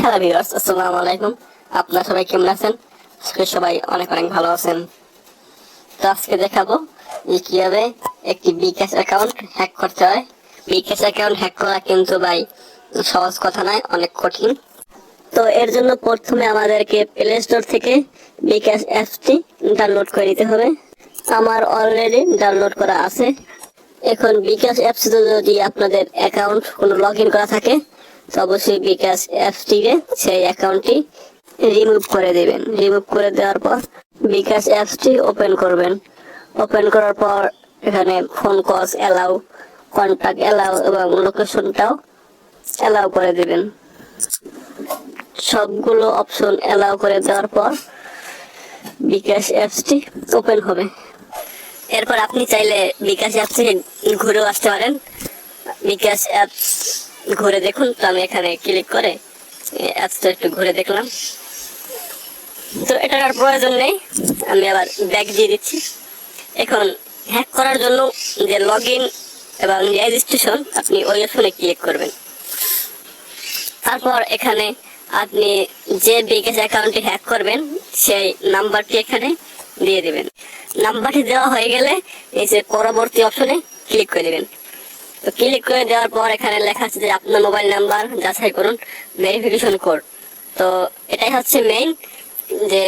Hello viewers আসসালামু আলাইকুম আপনারা সবাই কেমন আছেন? সবাই অনেক অনেক ভালো আছেন। তো আজকে দেখাবো যে কীভাবে একটি বিকাশ অ্যাকাউন্ট হ্যাক করতে হয়। বিকাশ অ্যাকাউন্ট হ্যাক করা কিন্তু ভাই সহজ কথা নয়, অনেক কঠিন। তো এর জন্য প্রথমে আমাদেরকে প্লে স্টোর থেকে বিকাশ অ্যাপসটি ডাউনলোড করে নিতে হবে। আমার অলরেডি ডাউনলোড করা আছে। এখন বিকাশ অ্যাপস যদি আপনাদের অ্যাকাউন্ট কোনো লগ ইন করা থাকে, তো অবশ্যই বিকাশ অ্যাপসটিকে সেই অ্যাকাউন্টটি রিমুভ করে দেবেন। রিমুভ করে দেওয়ার পর বিকাশ অ্যাপসটি ওপেন করবেন। ওপেন করার পর এখানে phone calls allow contact allow এবং লোকেশনটাও অ্যালাউ করে দেবেন। সবগুলো অপশন অ্যালাউ করে দেওয়ার পর বিকাশ অ্যাপসটি ওপেন হবে। এরপর আপনি চাইলে বিকাশ অ্যাপস থেকে ঘুরেও আসতে পারেন। বিকাশ অ্যাপস ঘুরে দেখুন, তো আমি এখানে ক্লিক করে অ্যাপসটা একটু ঘুরে দেখলাম। তো এটার আর প্রয়োজন নেই, আমি আবার ব্যাক দিয়ে দিচ্ছি। এখন হ্যাক করার জন্য যে লগ ইন এবং রেজিস্ট্রেশন আপনি ওই অপশনে ক্লিক করবেন। তারপর এখানে আপনি যে বিকাশ অ্যাকাউন্টটি হ্যাক করবেন, সেই নাম্বারটি এখানে দিয়ে দিবেন। নাম্বারটি দেওয়া হয়ে গেলে এই যে পরবর্তী অপশনে ক্লিক করে দিবেন। তো ক্লিক করে দেওয়ার পর এখানে লেখা আছে যে আপনার মোবাইল নাম্বার যাচাই করুন ভেরিফিকেশন কোড তো এটাই হচ্ছে মেইন যে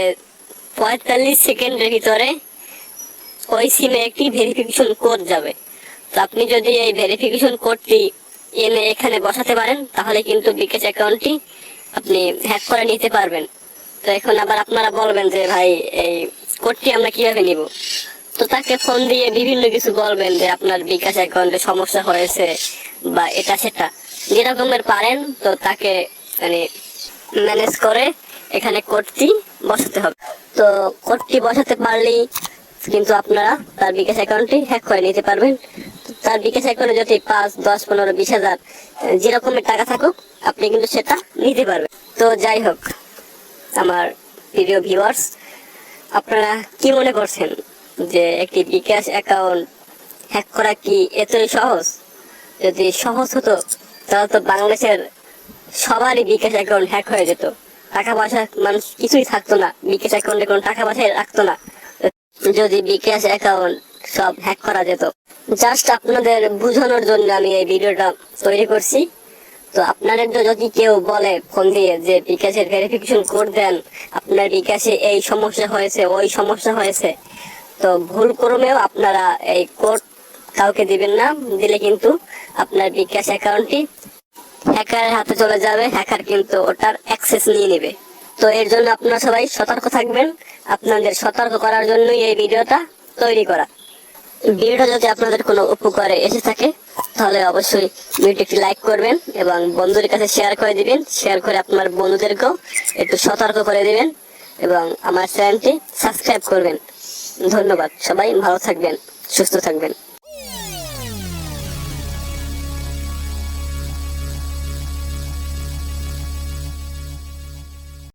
পঁয়তাল্লিশ সেকেন্ডের ভিতরে ওই সিমে একটি ভেরিফিকেশন কোড যাবে। তো আপনি যদি এই ভেরিফিকেশন কোডটি এনে এখানে বসাতে পারেন, তাহলে কিন্তু বিকাশ অ্যাকাউন্টটি আপনি হ্যাক করে নিতে পারবেন। তো এখন আবার আপনারা বলবেন যে ভাই, এই কোডটি আমরা কীভাবে নিব? তো তাকে ফোন দিয়ে বিভিন্ন কিছু বলবেন যে আপনার বিকাশ অ্যাকাউন্টে সমস্যা হয়েছে বা এটা সেটা। যেরকমের পারেন, তো তাকে মানে ম্যানেজ করে এখানে কোডটি বসাতে হবে। তো কোডটি বসাতে পারলেই কিন্তু আপনারা তার বিকাশ অ্যাকাউন্টটি হ্যাক করে নিতে পারবেন। তার বিকাশ অ্যাকাউন্টে যদি পাঁচ, দশ, পনেরো, বিশ হাজার যেরকমের টাকা থাকুক, আপনি কিন্তু সেটা নিতে পারবেন। তো যাই হোক, আমার প্রিয় ভিউয়ার্স আপনারা কি মনে করছেন যে একটি বিকাশ অ্যাকাউন্ট হ্যাক করা কি এতই সহজ? যদি সহজ হতো, তাহলে তো বাংলাদেশের সবারই বিকাশ অ্যাকাউন্ট হ্যাক হয়ে যেত। টাকা পয়সা মানুষ কিছুই থাকতো না, বিকাশ অ্যাকাউন্টে কোনো টাকা পয়সা রাখতো না। যদি বিকাশ অ্যাকাউন্ট সব হ্যাক করা যেত। জাস্ট আপনাদের বোঝানোর জন্য আমি এই ভিডিওটা তৈরি করছি। তো আপনাদের তো যদি কেউ বলে ফোন দিয়ে যে বিকাশের ভেরিফিকেশন কোড দেন, আপনার বিকাশে এই সমস্যা হয়েছে, ওই সমস্যা হয়েছে, তো ভুল ক্রমেও আপনারা এই কোড কাউকে দিবেন না, দিলে কিন্তু আপনার বিকাশ অ্যাকাউন্টটি হ্যাকারের হাতে চলে যাবে হ্যাকার কিন্তু ওটার অ্যাক্সেস নিয়ে নেবে। তো এর জন্য আপনারা সবাই সতর্ক থাকবেন, আপনাদের সতর্ক করার জন্যই এই ভিডিওটা তৈরি করা। ভিডিওটা যদি আপনাদের কোনো উপকারে এসে থাকে, তাহলে অবশ্যই ভিডিওটি লাইক করবেন এবং বন্ধুদের কাছে শেয়ার করে দিবেন। শেয়ার করে আপনার বন্ধুদেরকেও একটু সতর্ক করে দিবেন এবং আমার চ্যানেলটি সাবস্ক্রাইব করবেন। ধন্যবাদ। সবাই ভালো থাকবেন, সুস্থ থাকবেন।